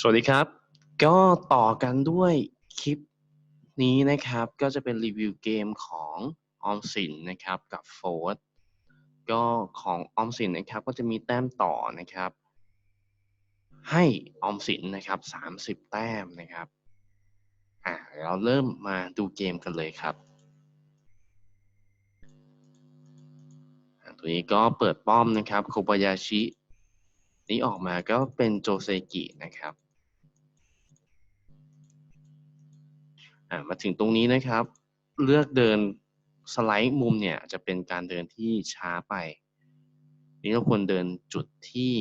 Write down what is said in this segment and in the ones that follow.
สวัสดีครับ ก็ต่อกันด้วยคลิปนี้นะครับ ก็จะเป็นรีวิวเกมของออมสินนะครับกับโฟร์ดก็ของออมสินนะครับก็จะมีแต้มต่อนะครับ ให้ออมสินนะครับสามสิบแต้มนะครับอ่าเราเริ่มมาดูเกมกันเลยครับตัวนี้ก็เปิดป้อมนะครับโคบายาชินี้ออกมาก็เป็นโจเซกินะครับ อ่ามาถึงตรงนี้นะครับ เลือกเดินสไลด์มุมเนี่ยจะเป็นการเดินที่ช้าไป นี่เราควรเดินจุดที่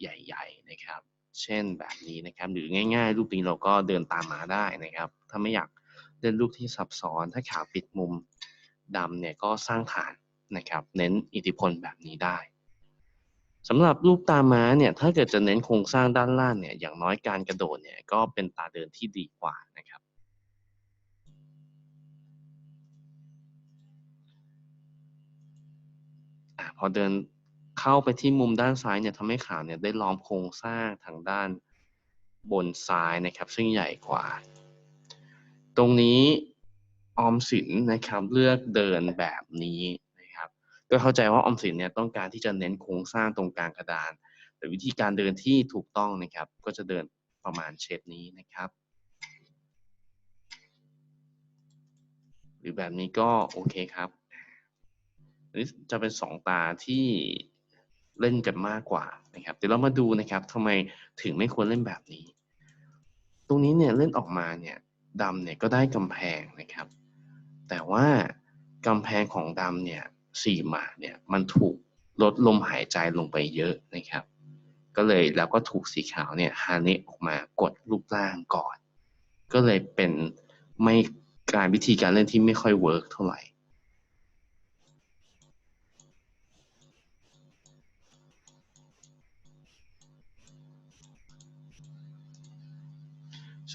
ใหญ่ ๆ นะครับ เช่นแบบนี้นะครับ หรือง่าย ๆ รูปนี้เราก็เดินตามมาได้นะครับ ถ้าไม่อยากเล่นรูปที่ซับซ้อน ถ้าขาปิดมุมดำเนี่ยก็สร้างฐานนะครับ เน้นอิทธิพลแบบนี้ได้สำหรับรูปตาม้าเนี่ยถ้าเกิดจะเน้นโครงสร้างด้านล่างเนี่ยอย่างน้อยการกระโดดเนี่ยก็เป็นตาเดินที่ดีกว่านะครับ พอเดินเข้าไปที่มุมด้านซ้ายเนี่ยทำให้ขาวเนี่ยได้ล้อมโครงสร้างทางด้านบนซ้ายนะครับ ซึ่งใหญ่กว่า ตรงนี้ออมสินนะครับเลือกเดินแบบนี้นะครับ ก็เข้าใจว่าออมสินเนี่ยต้องการที่จะเน้นโครงสร้างตรงกลางกระดาน แต่วิธีการเดินที่ถูกต้องนะครับ ก็จะเดินประมาณเชฟนี้นะครับ หรือแบบนี้ก็โอเคครับ นี้จะเป็นสองตาที่เล่นกันมากกว่านะครับ เดี๋ยวเรามาดูนะครับทำไมถึงไม่ควรเล่นแบบนี้ ตรงนี้เนี่ยเล่นออกมาเนี่ยดำเนี่ยก็ได้กำแพงนะครับ แต่ว่ากำแพงของดำเนี่ยสี่หมาเนี่ยมันถูกลดลมหายใจลงไปเยอะนะครับ ก็เลยแล้วก็ถูกสีขาวเนี่ยฮาเนะออกมากดรูปร่างก่อน ก็เลยเป็นไม่การวิธีการเล่นที่ไม่ค่อยเวิร์กเท่าไหร่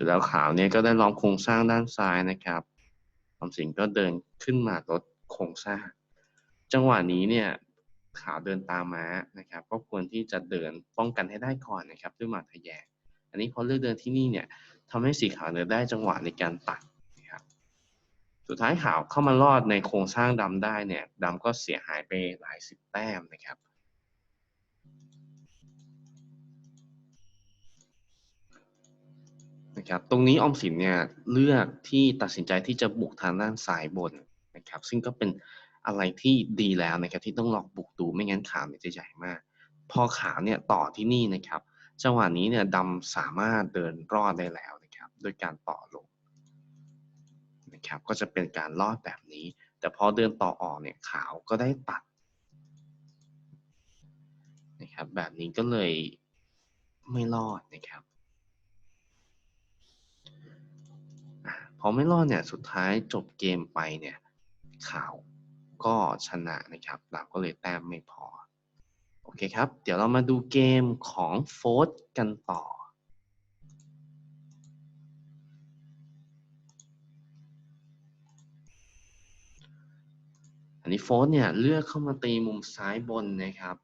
ร็จแล้วขาวเนี่ยก็ได้ลองโครงสร้างด้านซ้ายนะครับออมสินก็เดินขึ้นมาลดโครงสร้าง จังหวะนี้เนี่ยขาวเดินตามม้านะครับ ก็ควรที่จะเดินป้องกันให้ได้ก่อนนะครับด้วยหมากทะแยง อันนี้พอเลือกเดินที่นี่เนี่ยทำให้สีขาวเนี่ยได้จังหวะในการตัดนะครับสุดท้ายขาวเข้ามารอดในโครงสร้างดำได้เนี่ยดำก็เสียหายไปหลายสิบแต้มนะครับ นะครับตรงนี้ออมสินเนี่ยเลือกที่ตัดสินใจที่จะบุกทางด้านซ้ายบนนะครับซึ่งก็เป็นอะไรที่ดีแล้วนะครับที่ต้องลองบุกดูไม่งั้นขาวเนี่ยจะใหญ่มาก พอขาวเนี่ยต่อที่นี่นะครับจังหวะนี้เนี่ยดำสามารถเดินรอดได้แล้วนะครับโดยการต่อลงนะครับก็จะเป็นการรอดแบบนี้ แต่พอเดินต่อออกเนี่ยขาวก็ได้ตัดนะครับแบบนี้ก็เลยไม่รอดนะครับ พอไม่รอดเนี่ยสุดท้ายจบเกมไปเนี่ยขาวก็ชนะนะครับเราก็เลยแต้มไม่พอ โอเคครับ เดี๋ยวเรามาดูเกมของโฟร์กันต่ออันนี้โฟร์เนี่ยเลือกเข้ามาตีมุมซ้ายบนนะครับ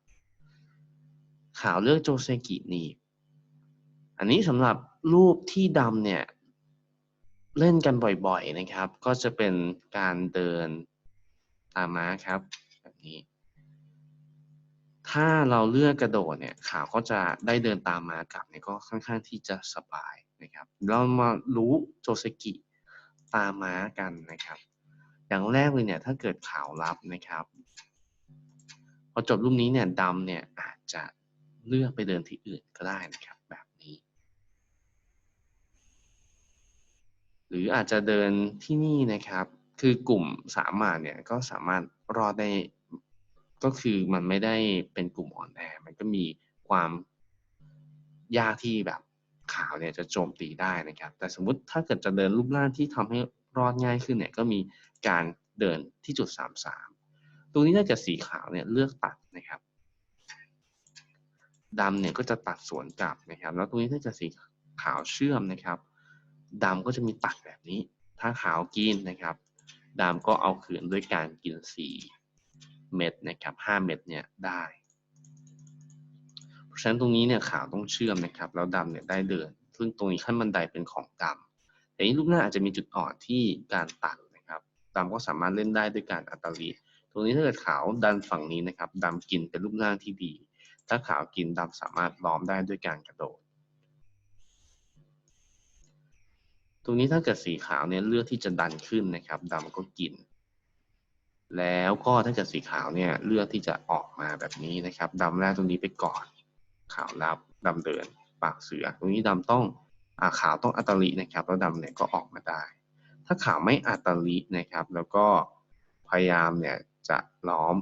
ขาวเลือกโจเซกินีอันนี้สำหรับรูปที่ดำเนี่ย เล่นกันบ่อยๆนะครับ ก็จะเป็นการเดินตามม้าครับแบบนี้ ถ้าเราเลือกกระโดดเนี่ยขาวก็จะได้เดินตามม้ากลับเนี่ยก็ค่อนข้างที่จะสบายนะครับ เรามารู้โจเซกิตามม้ากันนะครับ อย่างแรกเลยเนี่ยถ้าเกิดขาวรับนะครับ พอจบรูปนี้เนี่ยดำเนี่ยอาจจะเลือกไปเดินที่อื่นก็ได้นะครับแบบนี้ หรืออาจจะเดินที่นี่นะครับ คือกลุ่มสามหมาเนี่ยก็สามารถรอดได้ก็คือมันไม่ได้เป็นกลุ่มอ่อนแอมันก็มีความยากที่แบบขาวเนี่ยจะโจมตีได้นะครับ แต่สมมุติถ้าเกิดจะเดินรูปร่างที่ทำให้รอดง่ายขึ้นเนี่ยก็มีการเดินที่จุดสามสามตรงนี้ถ้าเกิดสีขาวเนี่ยเลือกตัดนะครับดำเนี่ยก็จะตัดสวนกลับนะครับ แล้วตรงนี้ถ้าเกิดสีขาวเชื่อมนะครับ ดำก็จะมีตัดแบบนี้ ถ้าขาวกินนะครับดำก็เอาคืนด้วยการกินสีเม็ดนะครับห้าเม็ดเนี่ยได้ เพราะฉะนั้นตรงนี้เนี่ยขาวต้องเชื่อมนะครับ แล้วดำเนี่ยได้เดิน ซึ่งตรงนี้ขั้นบันไดเป็นของดำแต่นี้รูปหน้าอาจจะมีจุดอ่อนที่การตัดนะครับดำก็สามารถเล่นได้ด้วยการอัตลีตรงนี้ถ้าเกิดขาวดันฝั่งนี้นะครับดำกินเป็นรูปร่าที่ดี ถ้าขาวกินดำสามารถล้อมได้ด้วยการกระโดด ตรงนี้ถ้าเกิดสีขาวเนี่ยเลือกที่จะดันขึ้นนะครับดำก็กิน แล้วก็ถ้าเกิดสีขาวเนี่ยเลือกที่จะออกมาแบบนี้นะครับดำแรกตรงนี้ไปก่อน ขาวรับดำเดิน ปากเสือ ตรงนี้ดำต้องอาขาวต้องอัตลินะครับ แล้วดำเนี่ยก็ออกมาได้ ถ้าขาวไม่อัตลินะครับ แล้วก็พยายามเนี่ยจะล้อม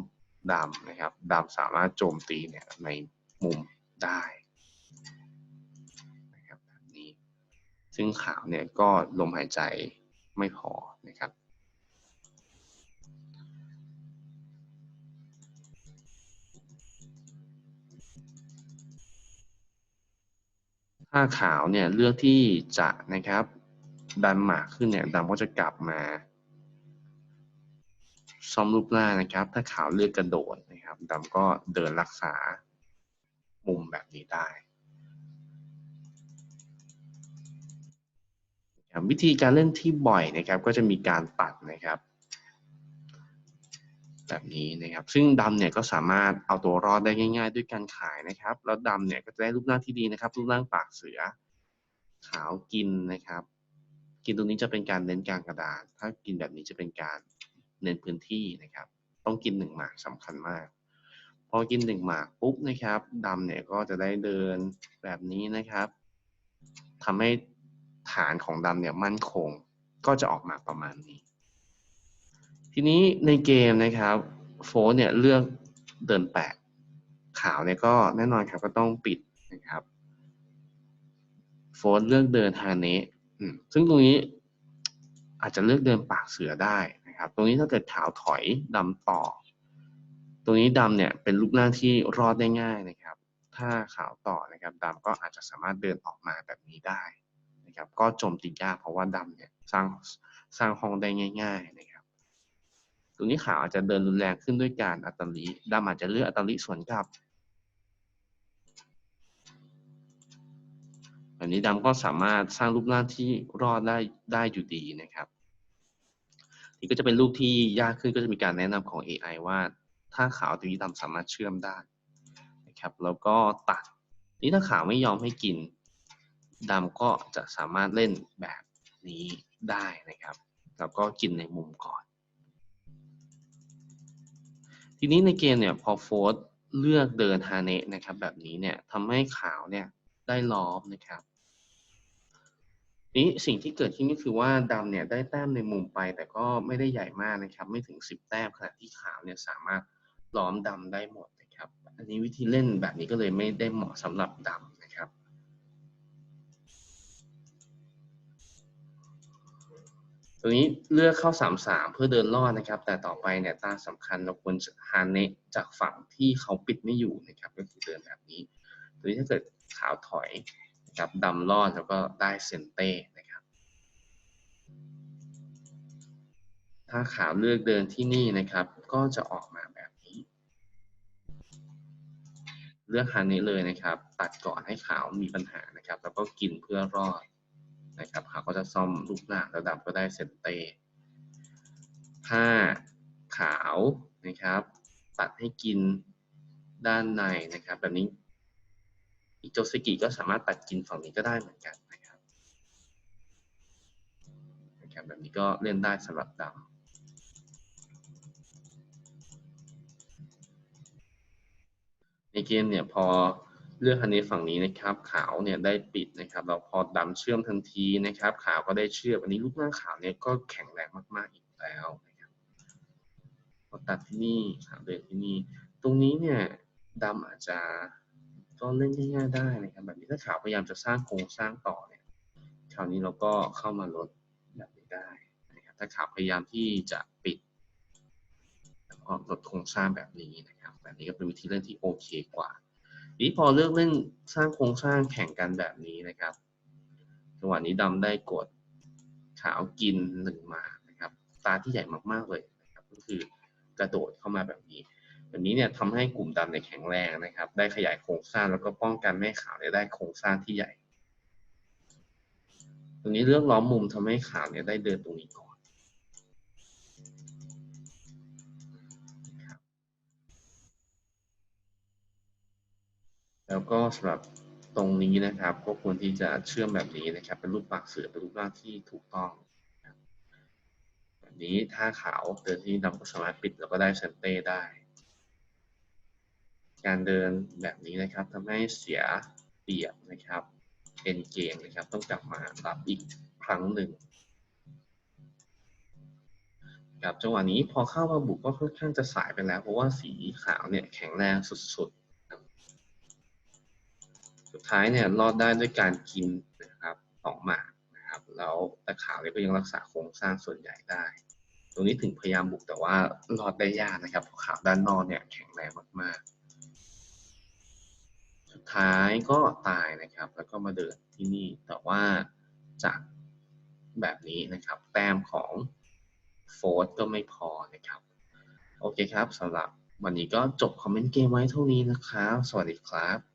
ดำนะครับดำสามารถโจมตีเนี่ยในมุมได้นะครับแบบนี้ ซึ่งขาวเนี่ยก็ลมหายใจไม่พอนะครับ ถ้าขาวเนี่ยเลือกที่จะนะครับดันหมากขึ้นเนี่ยดำก็จะกลับมาซ่อมรูปร่างนะครับ ถ้าขาวเลือกกระโดดนะครับดำก็เดินรักษามุมแบบนี้ได้ ครับวิธีการเล่นที่บ่อยนะครับ ก็จะมีการตัดนะครับ แบบนี้นะครับ ซึ่งดำเนี่ยก็สามารถเอาตัวรอดได้ง่าย ๆ ด้วยการขายนะครับ แล้วดำเนี่ยก็จะได้รูปร่างที่ดีนะครับ รูปร่างปากเสือ ขาวกินนะครับ กินตรงนี้จะเป็นการเน้นกลางกระดานถ้ากินแบบนี้จะเป็นการเน้นพื้นที่นะครับ ต้องกินหนึ่งหมากสำคัญมากพอกินหนึ่งหมากปุ๊บนะครับดำเนี่ยก็จะได้เดินแบบนี้นะครับทำให้ ฐานของดำเนี่ยมั่นคงก็จะออกมาประมาณนี้ ทีนี้ในเกมนะครับโฟร์เนี่ยเลือกเดินแปดขาวเนี่ยก็แน่นอนครับก็ต้องปิดนะครับโฟร์เลือกเดินฮาเนะซึ่งตรงนี้อาจจะเลือกเดินปากเสือได้นะครับ ตรงนี้ถ้าเกิดขาวถอยดำต่อ ตรงนี้ดำเนี่ยเป็นรูปร่างที่รอดได้ง่ายนะครับ ถ้าขาวต่อนะครับดำก็อาจจะสามารถเดินออกมาแบบนี้ได้ นะครับก็โจมตียากเพราะว่าดำเนี่ยสร้างสร้างห้องได้ง่าย ๆนะครับตรงนี้ขาวอาจจะเดินรุนแรงขึ้นด้วยการอัตลิดำอาจจะเลือกอัตลิสวนกลับแบบนี้ดำก็สามารถสร้างรูปร่างที่รอดได้ได้อยู่ดีนะครับนี่ก็จะเป็นรูปที่ยากขึ้นก็จะมีการแนะนำของ AI ว่า ถ้าขาวตรงนี้ดำสามารถเชื่อมได้นะครับ แล้วก็ตัดนี่ถ้าขาวไม่ยอมให้กิน ดำก็จะสามารถเล่นแบบนี้ได้นะครับแล้วก็กินในมุมก่อน ทีนี้ในเกมเนี่ยพอโฟร์เลือกเดินฮาเนะนะครับแบบนี้เนี่ยทำให้ขาวเนี่ยได้ล้อมนะครับนี้สิ่งที่เกิดขึ้นก็คือว่าดำเนี่ยได้แต้มในมุมไปแต่ก็ไม่ได้ใหญ่มากนะครับ ไม่ถึง 10 แต้มขณะที่ขาวเนี่ยสามารถล้อมดำได้หมดนะครับ อันนี้วิธีเล่นแบบนี้ก็เลยไม่ได้เหมาะสำหรับดำ ตัวนี้เลือกเข้า 3-3 เพื่อเดินรอดนะครับ แต่ต่อไปเนี่ยตาสำคัญเราควรจะฮาเนจากฝั่งที่เขาปิดไม่อยู่นะครับก็คือเดินแบบนี้ ตัวนี้ถ้าเกิดขาวถอยนะครับดำรอดแล้วก็ได้เซนเต้นะครับ ถ้าขาวเลือกเดินที่นี่นะครับ ก็จะออกมาแบบนี้ เลือกฮันนี้เลยนะครับ ตัดก่อนให้ขาวมีปัญหานะครับ แล้วก็กินเพื่อรอด นะครับขาก็จะซ่อมรูปหน้าระดับก็ได้เซนเต้ถ้าขาวนะครับ ตัดให้กินด้านในนะครับ แบบนี้อิโจสกิก็สามารถตัดกินฝั่งนี้ก็ได้เหมือนกันนะครับนะครับแบบนี้ก็เล่นได้สำหรับดำในเกมเนี่ยพอ เลือกฮันนี้ฝั่งนี้นะครับขาวเนี่ยได้ปิดนะครับ เราพอดำเชื่อมทันทีนะครับ ขาวก็ได้เชื่อมอันนี้รูปร่างขาวเนี่ยก็แข็งแรงมากๆอีกแล้วนะครับพอตัดที่นี่ขาวเดินที่นี่ตรงนี้เนี่ยดำอาจจะก็เล่นง่ายๆได้นะครับแบบนี้ถ้าขาวพยายามจะสร้างโครงสร้างต่อเนี่ยคราวนี้เราก็เข้ามาลดแบบนี้ได้นะครับถ้าขาวพยายามที่จะปิดแล้วก็ลดโครงสร้างแบบนี้นะครับแบบนี้ก็เป็นวิธีเล่นที่โอเคกว่า นี้พอเลือกเล่นสร้างโครงสร้างแข่งกันแบบนี้นะครับจังหวะนี้ดำได้กดขาวกินหนึ่งมานะครับ ตาที่ใหญ่มากๆเลยนะครับ ก็คือกระโดดเข้ามาแบบนี้แบบนี้เนี่ยทำให้กลุ่มดำในแข็งแรงนะครับ ได้ขยายโครงสร้างแล้วก็ป้องกันแม่ขาวได้โครงสร้างที่ใหญ่ตัวนี้เลือกล้อมมุมทำให้ขาวเนี่ยได้เดินตรงนี้ก่อนนะครับ แล้วก็สำหรับตรงนี้นะครับ ก็ควรที่จะเชื่อมแบบนี้นะครับ เป็นรูปปากเสือเป็นรูปร่างที่ถูกต้องแบบนี้ถ้าขาวเดินที่ดำก็สามารถปิดแล้วก็ได้เซนเต้ได้ การเดินแบบนี้นะครับทำให้เสียเปรียบนะครับ เป็นเกมนะครับ ต้องกลับมารับอีกครั้งหนึ่งครับจังหวะนี้พอเข้ามาบุกก็ค่อนข้างจะสายไปแล้ว เพราะว่าสีขาวเนี่ยแข็งแรงสุดๆครับสุด ท้ายเนี่ยรอดได้ด้วยการกินนะครับสองหมากนะครับ แล้วแต่ขาวเนี่ยก็ยังรักษาโครงสร้างส่วนใหญ่ได้ ตรงนี้ถึงพยายามบุกแต่ว่ารอดได้ยากนะครับเพราะขาวด้านนอกเนี่ยแข็งแรงมากๆ สุดท้ายก็ตายนะครับ แล้วก็มาเดินที่นี่แต่ว่าจากแบบนี้นะครับ แต้มของโฟร์ก็ไม่พอนะครับ โอเคครับสำหรับวันนี้ก็จบคอมเมนต์เกมไว้เท่านี้นะครับ สวัสดีครับ